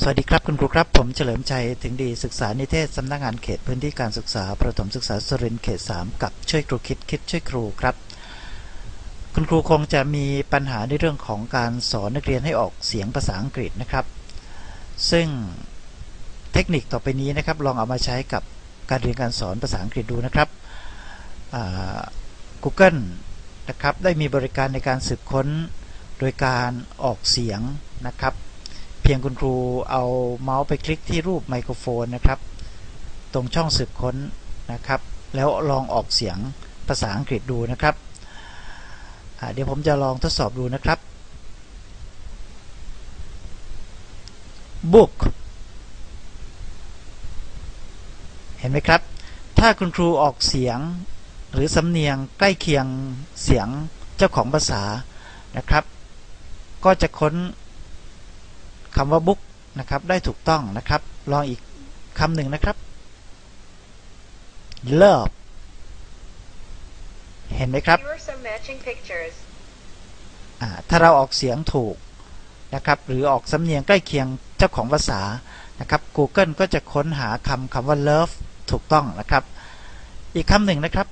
สวัสดีครับคุณครูครับ ผมเฉลิมชัยถึงดีศึกษานิเทศสำนักงานเขตพื้นที่การศึกษา ประถมศึกษาสุรินทร์เขต 3 กับช่วยครูคิดคิดช่วยครูครับ คุณครูคงจะมีปัญหาในเรื่องของการสอนนักเรียนให้ออกเสียงภาษาอังกฤษนะครับ ซึ่งเทคนิคต่อไปนี้นะครับ ลองเอามาใช้กับการเรียนการสอนภาษาอังกฤษดูนะครับ Google นะครับได้มีบริการในการสืบค้นโดยการออกเสียงนะครับ เพียงคุณครูเอาเมาส์ไปคลิกที่รูปไมโครโฟนนะครับ ตรงช่องสืบค้นนะครับ แล้วลองออกเสียงภาษาอังกฤษดูนะครับ เดี๋ยวผมจะลองทดสอบดูนะครับ book เห็นไหมครับ ถ้าคุณครูออกเสียงหรือสำเนียงใกล้เคียงเสียงเจ้าของภาษานะครับ ก็จะค้น คำว่า book นะครับ ได้ถูกต้องนะครับ ลองอีกคำหนึ่งนะครับ love เห็นไหมครับ ถ้าเราออกเสียงถูกนะครับ หรือออกสำเนียงใกล้เคียงเจ้าของภาษานะครับ Google ก็จะค้นหาคำคำว่า love ถูกต้องนะครับ อีกคำหนึ่งนะครับ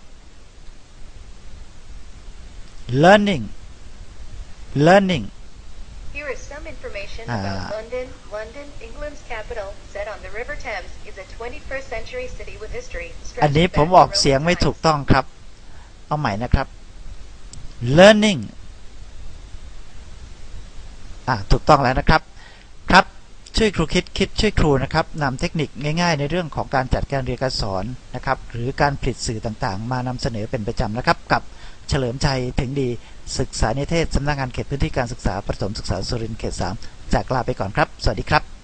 learning learning Here is some information about London. London, England's capital, set on the River Thames, is a 21st century city with history. อันนี้ผมออกเสียงไม่ถูกต้องครับ เอาใหม่นะครับ learning อ่าถูกต้องแล้วนะครับ ครับ ช่วยครูคิดคิดช่วยครูนะครับนำเทคนิคง่าย ๆ ในเรื่องของการจัดการเรียนการสอนนะครับ หรือการผลิตสื่อต่างๆ มานำเสนอเป็นประจำนะครับ กับ เฉลิมชัยถึงดีศึกษานิเทศสำนักงานเขตพื้นที่การศึกษาประถมศึกษาสุรินทร์เขต 3 จากลาไปก่อนครับ สวัสดีครับ